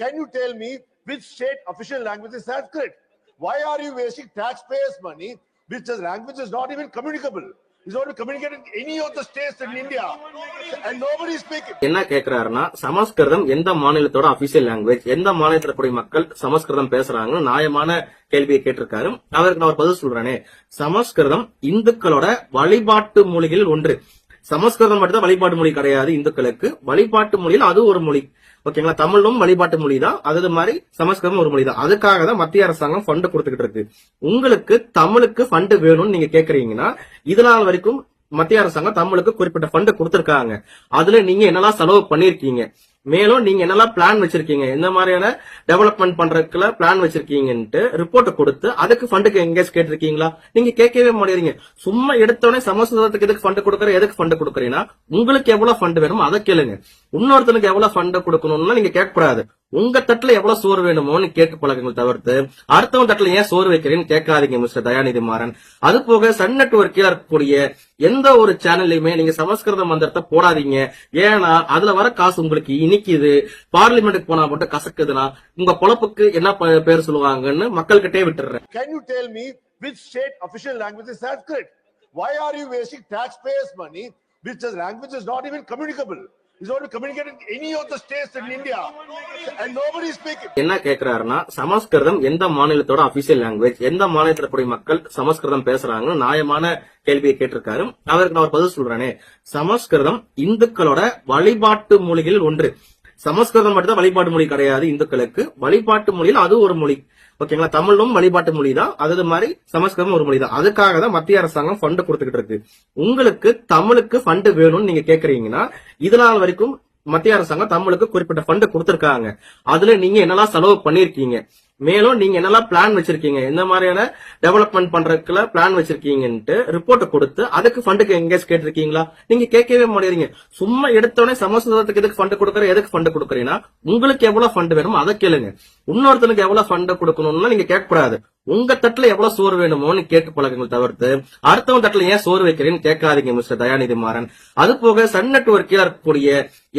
Can you tell me which state official language is Sanskrit? Why are you wasting taxpayers' money, which is language is not even communicable? It's not communicated in any of the states in India, and nobody is speaking. என்ன கேக்குறாருன்னா சமஸ்கிருதம் எந்த மாநிலத்தோட official language எந்த மாநிலத்துல கூடிய மக்கள் சமஸ்கிருதம் பேசுறாங்கன்னு நியாயமான கேள்வியை கேட்டிருக்காரு அவருக்கு நான் ஒரு பதில் சொல்றேனே சமஸ்கிருதம் இந்துக்களோட வழிபாட்டு மொழிகளில் ஒன்று சமஸ்கிருதம் மட்டும் தான் வழிபாட்டு மொழி கிடையாது இந்துக்களுக்கு. வழிபாட்டு மொழியில் அது ஒரு மொழி. ஓகேங்களா தமிழும் வழிபாட்டு மொழி தான் அது மாதிரி சமஸ்கிருதம் ஒரு மொழி தான் அதுக்காக தான் மத்திய அரசாங்கம் ஃபண்ட் கொடுத்துக்கிட்டு இருக்கு. உங்களுக்கு தமிழுக்கு ஃபண்ட் வேணும்னு நீங்க கேக்குறீங்கன்னா இதனால் வரைக்கும் மத்திய அரசாங்கம் தமிழுக்கு குறிப்பிட்ட ஃபண்ட் கொடுத்திருக்காங்க. அதுல நீங்க என்னெல்லாம் செலவு பண்ணிருக்கீங்க? மேலும் நீங்க என்னெல்லாம் பிளான் வச்சிருக்கீங்க? எந்த மாதிரியான டெவலப்மெண்ட் பண்றதுக்குள்ள பிளான் வச்சிருக்கீங்கன்ட்டு ரிப்போர்ட் கொடுத்து அதுக்கு ஃபண்டுக்கு எங்கேஜ் கேட்டிருக்கீங்களா? நீங்க கேட்கவே மாட்டேறீங்க சும்மா எடுத்தோடனே சமஸ்கிருதத்துக்கு எதுக்கு ஃபண்ட் கொடுக்குற எதுக்கு ஃபண்ட் கொடுக்குறீங்கன்னா உங்களுக்கு எவ்வளவு ஃபண்ட் வேணுமோ அதை கேளுங்க. இன்னொருத்தனுக்கு எவ்வளவு ஃபண்ட் கொடுக்கணும்னா நீங்க கேட்கக்கூடாது. உங்க தட்டுல எவ்வளவு சோறு வேணுமோன்னு கேட்டு பழக்கங்கள் தவிர்த்து அடுத்தவன் தட்டுல ஏன் சோறு வைக்கிறேன்னு கேட்காதீங்க மிஸ்டர் தயாநிதி மாறன் அது போக சன் நெட்ஒர்க்கில் இருக்கக்கூடிய எந்த ஒரு சேனல்லையுமே நீங்க சமஸ்கிருத மந்திரத்தை போடாதீங்க ஏன்னா அதுல வர காசு உங்களுக்கு இனிக்குது பார்லிமெண்ட்டுக்கு போனா மட்டும் கசக்குதுன்னா உங்க பொழப்புக்கு என்ன ப- பேர் சொல்லுவாங்கன்னு மக்கள்கிட்டே விட்டுறேன் Can you tell me which state official language is Sanskrit? Why are you wasting taxpayers' money, which is language is not even communicable? என்ன கேக்குறாருன்னா சமஸ்கிருதம் எந்த மாநிலத்தோட அபிஷியல் லாங்குவேஜ் எந்த மாநிலத்துல கூடிய மக்கள் சமஸ்கிருதம் பேசுறாங்கன்னு நியாயமான கேள்வியை கேட்டிருக்காரு. அவருக்கு நான் ஒரு பதில் சொல்றேனே. சமஸ்கிருதம் இந்துக்களோட வழிபாட்டு மொழிகளில் ஒன்று. சமஸ்கிருதம் மட்டும்தான் வழிபாட்டு மொழி கிடையாது இந்துக்களுக்கு. வழிபாட்டு மொழியில் அது ஒரு மொழி. ஓகேங்களா? தமிழும் வழிபாட்டு மொழி தான் அது மாதிரி சமஸ்கிருதம் ஒரு மொழி தான் அதுக்காக தான் மத்திய அரசாங்கம் ஃபண்ட் கொடுத்துக்கிட்டு இருக்கு. உங்களுக்கு தமிழுக்கு ஃபண்ட் வேணும்னு நீங்க கேக்குறீங்கன்னா இதனால் வரைக்கும் மத்திய அரசாங்கம் தமிழுக்கு குறிப்பிட்ட ஃபண்ட் கொடுத்திருக்காங்க. அதுல நீங்க என்னெல்லாம் செலவு பண்ணிருக்கீங்க மேலும் நீங்க என்னெல்லாம் பிளான் வச்சிருக்கீங்க? எந்த மாதிரியான டெவலப்மெண்ட் பண்றதுக்குள்ள பிளான் வச்சிருக்கீங்கன்ட்டு ரிப்போர்ட் கொடுத்து அதுக்கு ஃபண்டுக்கு எங்கேஜ் கேட்டிருக்கீங்களா? நீங்க கேட்கவே மாட்டேறீங்க சும்மா எடுத்தோடனே சமஸ்கிருதத்துக்கு எதுக்கு ஃபண்ட் கொடுக்குற எதுக்கு ஃபண்ட் கொடுக்குறீங்கன்னா உங்களுக்கு எவ்வளவு ஃபண்ட் வேணுமோ அதை கேளுங்க. இன்னொருத்தனுக்கு எவ்வளவு ஃபண்ட் கொடுக்கணும்னு நீங்க கேட்கக்கூடாது. உங்க தட்டுல எவ்வளவு சோறு வேணுமோன்னு கேட்டு பழக்கங்கள் தவிர்த்து அடுத்தவங்க தட்டுல ஏன் சோறு வைக்கிறேன்னு கேட்காதீங்க மிஸ்டர் தயாநிதி மாறன். அது போக சன் நெட்ஒர்க்கில் இருக்கக்கூடிய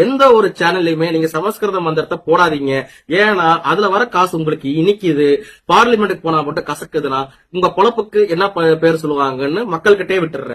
எந்த ஒரு சேனல்லையுமே நீங்க சமஸ்கிருத மந்திரத்தை போடாதீங்க. ஏன்னா அதுல வர காசு உங்களுக்கு இனி இனிக்குது பார்லிமெண்ட்டுக்கு போனா மட்டும் கசக்குதுன்னா உங்க பொழப்புக்கு என்ன பேர் சொல்லுவாங்கன்னு மக்கள்கிட்டே விட்டுறேன்